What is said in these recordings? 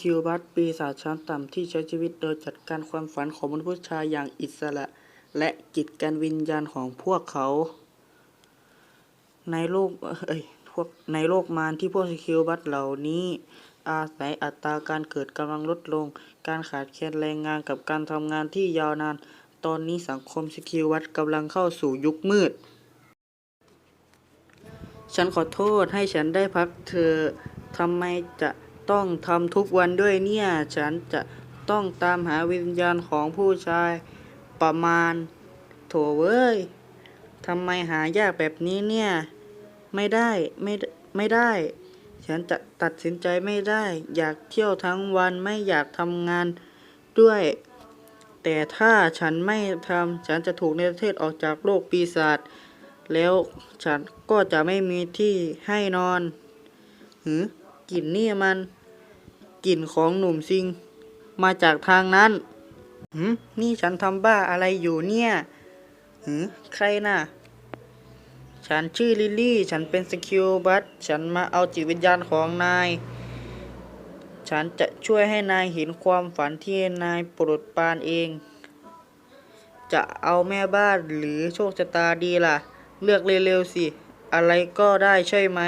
คิวบัสปีศาจชั้นต่ำที่ใช้ชีวิตโดยจัดการความฝันของมนุษย์ผู้ชายอย่างอิสระ และกิจการวิญญาณของพวกเขา ในโลกเอ้ยพวกในโลกมารที่พวกสคิวบัสเหล่านี้ อาศัยอัตราการเกิดกำลังลดลง การขาดแคลนแรงงานกับการทำงานที่ยาวนาน ตอนนี้สังคมสคิวบัสกำลังเข้าสู่ยุคมืด ฉันขอโทษให้ฉันได้พักเธอทำไมจะ ต้องทำทุกวันด้วยเนี่ย ฉันจะต้องตามหาวิญญาณของผู้ชายประมาณ โถเว้ยทำไมหายากแบบนี้เนี่ย ไม่ได้ไม่ไม่ได้ ฉันจะตัดสินใจไม่ได้ อยากเที่ยวทั้งวันไม่อยากทำงานด้วย แต่ถ้าฉันไม่ทำฉันจะถูกในประเทศออกจากโลกปีศาจแล้วฉันก็จะไม่มีที่ให้นอนหือ กลิ่นนี่มัน กลิ่นของหนุ่มซิง มาจากทางนั้นหืมนี่ฉันทำบ้าอะไรอยู่เนี่ยหือใครน่ะ ฉันชื่อลิลลี่ ฉันเป็นสกิลบัสฉันมาเอาจิตวิญญาณของนาย ฉันจะช่วยให้นายเห็นความฝันที่นายโปรดปรานเอง จะเอาแม่บ้านหรือโชคชะตาดีล่ะ เลือกเร็วๆสิ อะไรก็ได้ใช่ไหม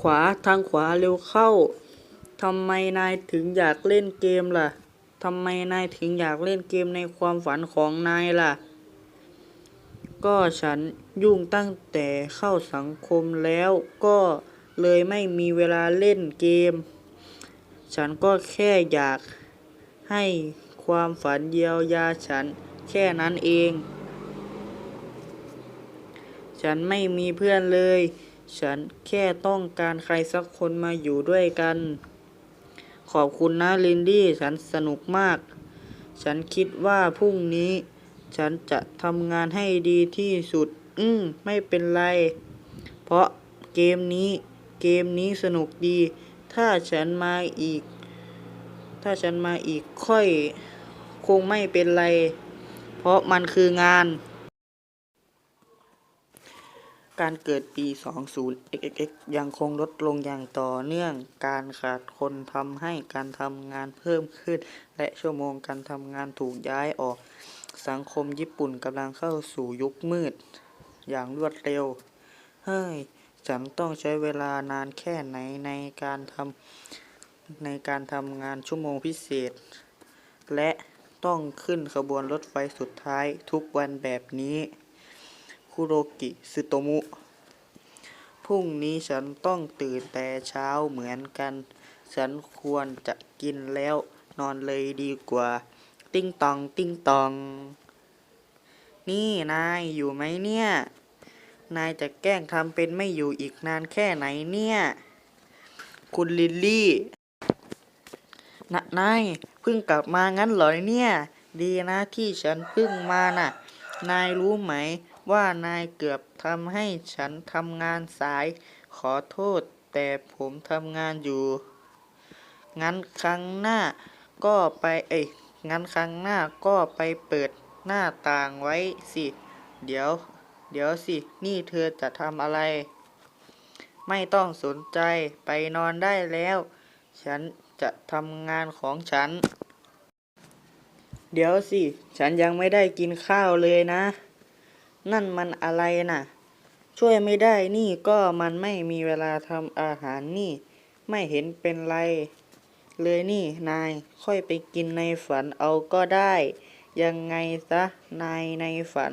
ขวาทางขวาเร็วเข้าทำไมนายถึงอยากเล่นเกมล่ะทำไมนายถึงอยากเล่นเกมในความฝันของนายล่ะ ก็ฉันยุ่งตั้งแต่เข้าสังคมแล้วก็เลยไม่มีเวลาเล่นเกม ฉันก็แค่อยากให้ความฝันเยียวยาฉันแค่นั้นเอง ฉันไม่มีเพื่อนเลย ฉันแค่ต้องการใครสักคนมาอยู่ด้วยกัน ขอบคุณนะลินดี้ ฉันสนุกมาก ฉันคิดว่าพรุ่งนี้ ฉันจะทำงานให้ดีที่สุด อืม ไม่เป็นไร เพราะเกมนี้ เกมนี้สนุกดี ถ้าฉันมาอีก ถ้าฉันมาอีกค่อย คงไม่เป็นไร เพราะมันคืองาน การเกิดปี 20xxx ยังคงลดลงอย่างต่อเนื่อง การขาดคนทำให้การทำงานเพิ่มขึ้น และชั่วโมงการทำงานถูกย้ายออก สังคมญี่ปุ่นกำลังเข้าสู่ยุคมืด อย่างรวดเร็ว เฮ้ย ฉันต้องใช้เวลานานแค่ไหนในการทำในการทำงานชั่วโมงพิเศษ และต้องขึ้นขบวนรถไฟสุดท้ายทุกวันแบบนี้ คุโรกิซึโตมุ พรุ่งนี้ฉันต้องตื่นแต่เช้าเหมือนกัน ฉันควรจะกินแล้วนอนเลยดีกว่า ติ้งตอง ติ้งตอง นี่นายอยู่ไหมเนี่ย นายจะแกล้งทำเป็นไม่อยู่อีกนานแค่ไหนเนี่ย คุณลิลลี่นะนายเพิ่งกลับมางั้นเหรอเนี่ย ดีนะที่ฉันเพิ่งมาน่ะ นายรู้ไหม ว่านายเกือบทำให้ฉันทำงานสาย ขอโทษ แต่ผมทำงานอยู่ งั้นครั้งหน้าก็ไปเอ้ยงั้นครั้งหน้าก็ไปเปิดหน้าต่างไว้สิ เดี๋ยว เดี๋ยวสิ นี่เธอจะทำอะไร ไม่ต้องสนใจไปนอนได้แล้ว ฉันจะทำงานของฉัน เดี๋ยวสิ ฉันยังไม่ได้กินข้าวเลยนะ นั่นมันอะไรน่ะ ช่วยไม่ได้นี่ก็มันไม่มีเวลาทำอาหารนี่ ไม่เห็นเป็นไร เลยนี่นายค่อยไปกินในฝันเอาก็ได้ ยังไงซะนายในฝัน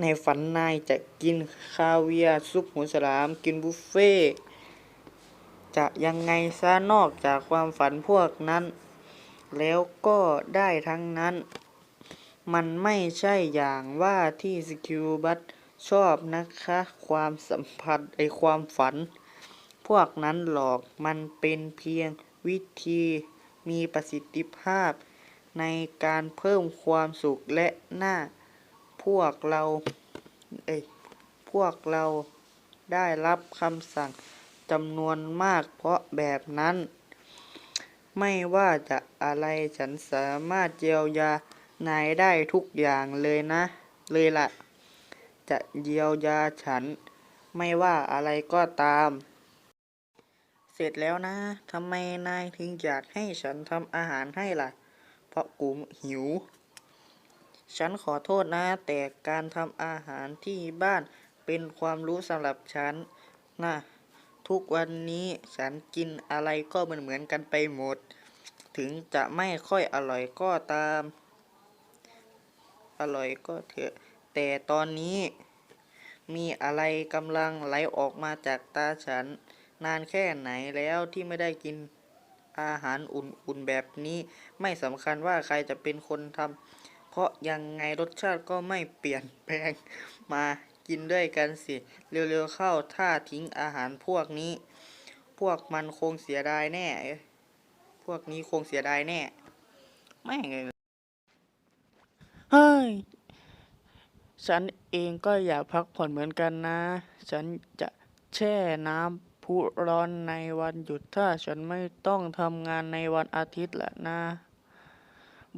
ในฝันนายจะกินคาเวียร์ซุปหมูฉลามกินบุฟเฟ่จะยังไงซะนอกจากความฝันพวกนั้น แล้วก็ได้ทั้งนั้น มันไม่ใช่อย่างว่าที่สกิลบัตชอบนะคะ ความสัมพันธ์ไอความฝัน พวกนั้นหลอกมันเป็นเพียงวิธีมีประสิทธิภาพ ในการเพิ่มความสุขและหน้า พวกเรา เอ้ย พวกเราได้รับคำสั่งจำนวนมากเพราะแบบนั้น ไม่ว่าจะอะไรฉันสามารถเยียวยา นายได้ทุกอย่างเลยนะ เลยล่ะ จะเยียวยาฉัน ไม่ว่าอะไรก็ตาม เสร็จแล้วนะทำไมนายถึงอยากให้ฉันทำอาหารให้ล่ะ เพราะกูหิว ฉันขอโทษนะ แต่การทำอาหารที่บ้านเป็นความรู้สำหรับฉันนะทุกวันนี้ฉันกินอะไรก็เหมือนเหมือนกันไปหมด ถึงจะไม่ค่อยอร่อยก็ตาม อร่อยก็เถอะ แต่ตอนนี้มีอะไรกำลังไหลออกมาจากตาฉัน นานแค่ไหนแล้วที่ไม่ได้กินอาหารอุ่นๆแบบนี้ ไม่สำคัญว่าใครจะเป็นคนทำเพราะยังไงรสชาติก็ไม่เปลี่ยนแปลงมากินด้วยกันสิ เร็วๆเข้าถ้าทิ้งอาหารพวกนี้ พวกมันคงเสียดายแน่ พวกนี้คงเสียดายแน่แม่ไง เฮ้ย ฉันเองก็อยากพักผ่อนเหมือนกันนะ ฉันจะแช่น้ำพุร้อนในวันหยุดถ้าฉันไม่ต้องทำงานในวันอาทิตย์ละนะ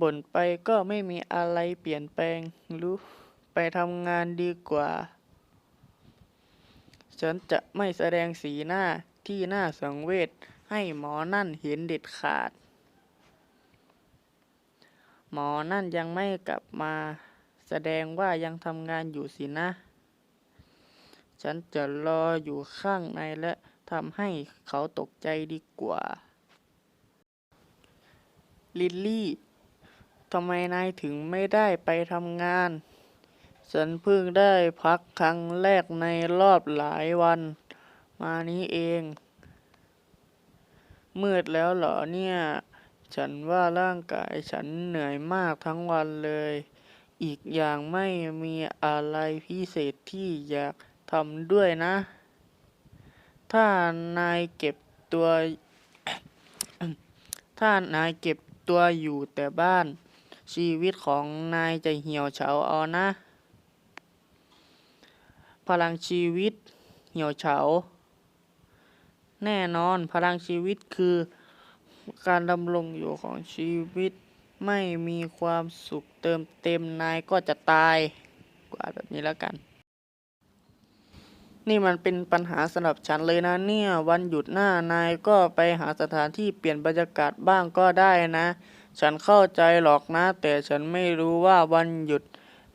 บ่นไปก็ไม่มีอะไรเปลี่ยนแปลงรู้ไปทำงานดีกว่า ฉันจะไม่แสดงสีหน้าที่น่าสังเวชให้หมอนั่นเห็นเด็ดขาด หมอนั่นยังไม่กลับมา แสดงว่ายังทำงานอยู่สินะ ฉันจะรออยู่ข้างในและทำให้เขาตกใจดีกว่า ลิลลี่ทำไมนายถึงไม่ได้ไปทำงาน ฉันเพิ่งได้พักครั้งแรกในรอบหลายวัน มานี้เอง มืดแล้วเหรอเนี่ย ฉันว่าร่างกายฉันเหนื่อยมากทั้งวันเลย อีกอย่างไม่มีอะไรพิเศษที่อยากทำด้วยนะ ถ้านายเก็บตัว ถ้านายเก็บตัวอยู่แต่บ้าน ชีวิตของนายจะเหี่ยวเฉาเอานะ พลังชีวิตเหี่ยวเฉา แน่นอนพลังชีวิตคือ การดำรงอยู่ของชีวิต ไม่มีความสุขเติมเต็มนายก็จะตายกว่าแบบนี้แล้วกัน นี่มันเป็นปัญหาสำหรับฉันเลยนะเนี่ย วันหยุดหน้านายก็ไปหาสถานที่เปลี่ยนบรรยากาศบ้างก็ได้นะ ฉันเข้าใจหรอกนะ แต่ฉันไม่รู้ว่าวันหยุด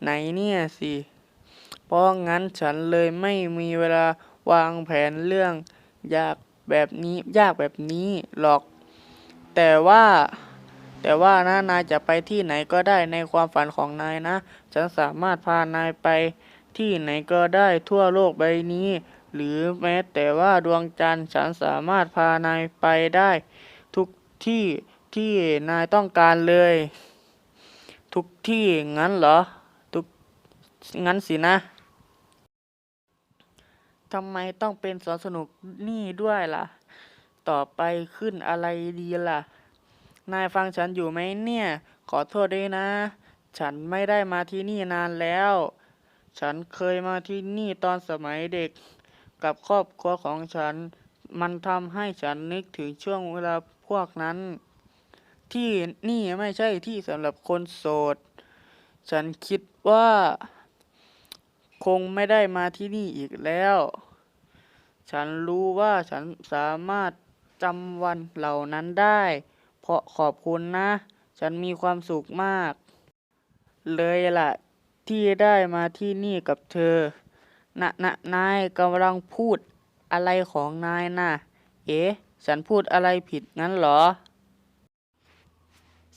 ไหนเนี่ยสิเพราะงั้นฉันเลยไม่มีเวลาวางแผนเรื่อง ยากแบบนี้ยากแบบนี้หรอก แต่ว่า แต่ว่านะนายจะไปที่ไหนก็ได้ในความฝันของนายนะ ฉันสามารถพานายไปที่ไหนก็ได้ทั่วโลกใบนี้ หรือแม้แต่ว่าดวงจันทร์ฉันสามารถพานายไปได้ ทุกที่ที่นายต้องการเลย ทุกที่งั้นเหรอ ทุกงั้นสินะทำไมต้องเป็นสวนสนุกนี่ด้วยล่ะ ต่อไปขึ้นอะไรดีล่ะ นายฟังฉันอยู่ไหมเนี่ย ขอโทษด้วยนะ ฉันไม่ได้มาที่นี่นานแล้ว ฉันเคยมาที่นี่ตอนสมัยเด็ก กับครอบครัวของฉัน มันทำให้ฉันนึกถึงช่วงเวลาพวกนั้น ที่นี่ไม่ใช่ที่สำหรับคนโสด ฉันคิดว่า คงไม่ได้มาที่นี่อีกแล้วฉันรู้ว่าฉันสามารถ จำวันเหล่านั้นได้ เพราะขอบคุณนะ ฉันมีความสุขมาก เลยล่ะ ที่ได้มาที่นี่กับเธอนะนะนายกำลังพูดอะไรของนายน่ะ เอ๊ะ ฉันพูดอะไรผิดงั้นเหรอ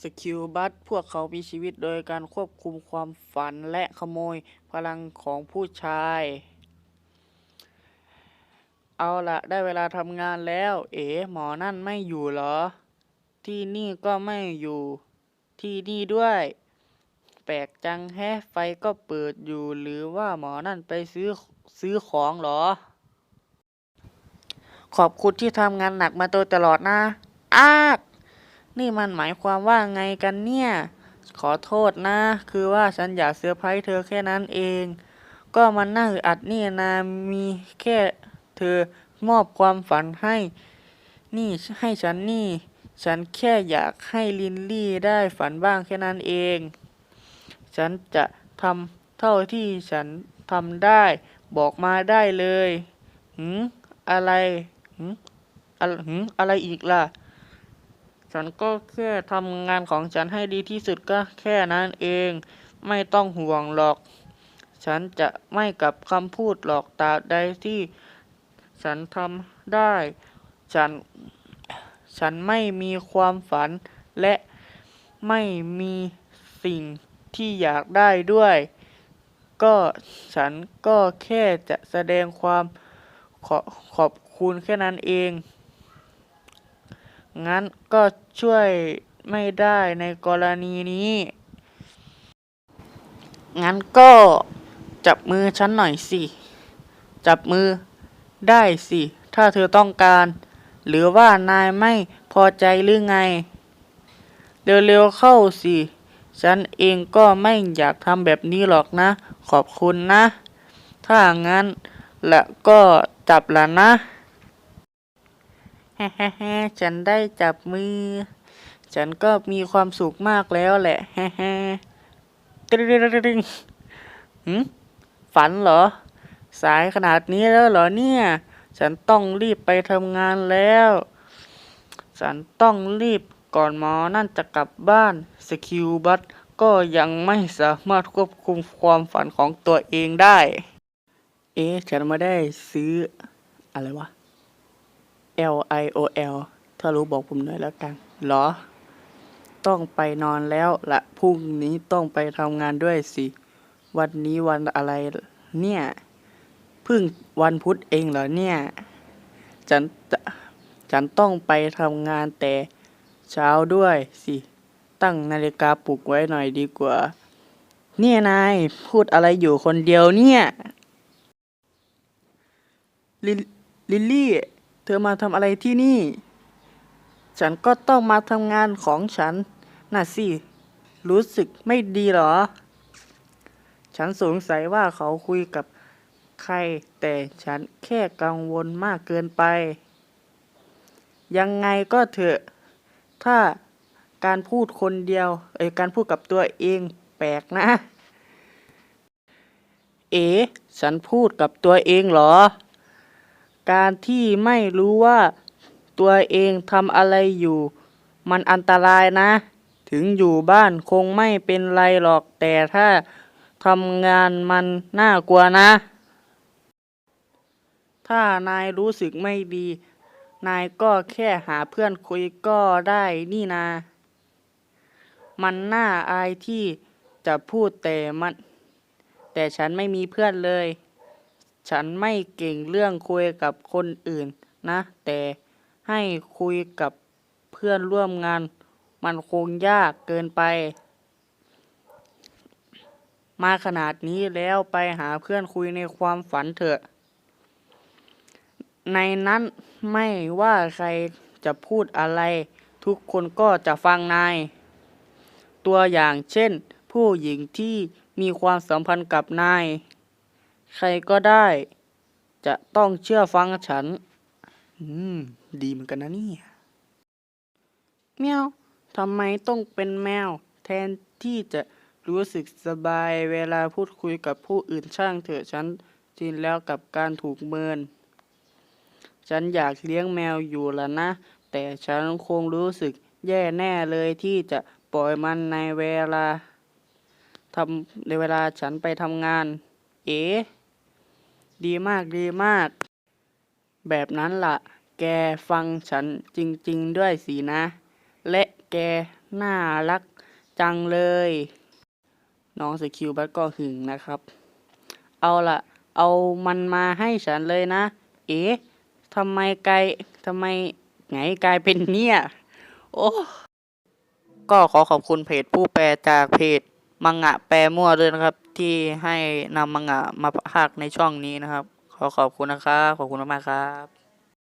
สกิลบัตพวกเขามีชีวิตโดยการควบคุมความฝันและขโมยพลังของผู้ชาย เอาละได้เวลาทำงานแล้ว เอ๋หมอนั่นไม่อยู่เหรอ ที่นี่ก็ไม่อยู่ ที่นี่ด้วย แปลกจังแฮะไฟก็เปิดอยู่ หรือว่าหมอนั่นไปซื้อซื้อของเหรอ ขอบคุณที่ทำงานหนักมาโดยตลอดนะ อาก นี่มันหมายความว่าไงกันเนี่ย ขอโทษนะ คือว่าฉันอยากเซอร์ไพรส์เธอแค่นั้นเอง ก็มันน่าอึดอัดนี่นามีแค่ เธอมอบความฝันให้ นี่ให้ฉันนี่ ฉันแค่อยากให้ลินลี่ได้ฝันบ้างแค่นั้นเอง ฉันจะทำเท่าที่ฉันทำได้ บอกมาได้เลยหืมอะไรหืมอะไรหึอะไรอีกล่ะ ฉันก็แค่ทำงานของฉันให้ดีที่สุดก็แค่นั้นเอง ไม่ต้องห่วงหรอก ฉันจะไม่กลับคำพูดหรอกตาใดที่ ฉันทำได้ ฉัน ฉันไม่มีความฝัน และไม่มีสิ่งที่อยากได้ด้วย ก็ฉันก็แค่จะแสดงความขอขอบคุณแค่นั้นเอง งั้นก็ช่วยไม่ได้ในกรณีนี้ งั้นก็จับมือฉันหน่อยสิ จับมือ ได้สิ ถ้าเธอต้องการ หรือว่านายไม่พอใจหรือไง เร็วๆเข้าสิ ฉันเองก็ไม่อยากทำแบบนี้หรอกนะ ขอบคุณนะ ถ้างั้นละก็จับละนะแฮ่ๆๆฉันได้จับมือ ฉันก็มีความสุขมากแล้วแหละแฮ่ๆตริงๆหืมฝันเหรอ สายขนาดนี้แล้วเหรอเนี่ย ฉันต้องรีบไปทำงานแล้ว ฉันต้องรีบก่อนหมอนั่นจะกลับบ้านสกิลบัตก็ยังไม่สามารถควบคุมความฝันของตัวเองได้ เอ๊ะ ฉันไม่ได้ซื้อ อะไรวะ L I O L ถ้ารู้บอกผมหน่อยแล้วกัน เหรอ ต้องไปนอนแล้วละพรุ่งนี้ต้องไปทำงานด้วยสิ วันนี้วันอะไรเนี่ย พิ่งวันพุธเองเหรอเนี่ย ฉันฉันต้องไปทำงานแต่เช้าด้วยสิ ตั้งนาฬิกาปลุกไว้หน่อยดีกว่า เนี่ยนายพูดอะไรอยู่คนเดียวเนี่ยลิลลิลลี่ เธอมาทำอะไรที่นี่ ฉันก็ต้องมาทำงานของฉัน น่ะสิ รู้สึกไม่ดีเหรอ ฉันสงสัยว่าเขาคุยกับ ใคร แต่ฉันแค่กังวลมากเกินไป ยังไงก็เถอะ ถ้าการพูดคนเดียวเอ้การพูดกับตัวเองแปลกนะ เอ๋ฉันพูดกับตัวเองเหรอ การที่ไม่รู้ว่าตัวเองทำอะไรอยู่ มันอันตรายนะ ถึงอยู่บ้านคงไม่เป็นไรหรอกแต่ถ้าทำงานมันน่ากลัวนะ ถ้านายรู้สึกไม่ดี นายก็แค่หาเพื่อนคุยก็ได้นี่นา มันน่าอายที่จะพูดแต่มัน แต่ฉันไม่มีเพื่อนเลย ฉันไม่เก่งเรื่องคุยกับคนอื่นนะ แต่ให้คุยกับเพื่อนร่วมงาน มันคงยากเกินไป มาขนาดนี้แล้วไปหาเพื่อนคุยในความฝันเถอะ ในนั้นไม่ว่าใครจะพูดอะไร ทุกคนก็จะฟังนาย ตัวอย่างเช่น ผู้หญิงที่มีความสัมพันธ์กับนาย ใครก็ได้ จะต้องเชื่อฟังฉัน อืม ดีเหมือนกันนะเนี่ยแมวทำไมต้องเป็นแมว แทนที่จะรู้สึกสบายเวลาพูดคุยกับผู้อื่นช่างเถอะฉันชินแล้วกับการถูกเมิน ฉันอยากเลี้ยงแมวอยู่ล้วนะ แต่ฉันคงรู้สึกแย่แน่เลยที่จะปล่อยมันในเวลาทำในเวลาฉันไปทำงาน เอ๋ดีมากดีมาก แบบนั้นล่ะ แกฟังฉันจริง ๆ ด้วยสินะ และแกน่ารักจังเลย น้องสกิลบัตก็หึงนะครับ เอาล่ะเอามันมาให้ฉันเลยนะ เอ๊ะ ทำไมกลายทำไมไงกลายเป็นเนี่ย โอ้ก็ขอขอบคุณเพจผู้แปลจากเพจมังงะแปลมั่วด้วยนะครับ ที่ให้นำมังงะมาพากในช่องนี้นะครับ ขอขอบคุณนะครับ ขอบคุณมากๆครับ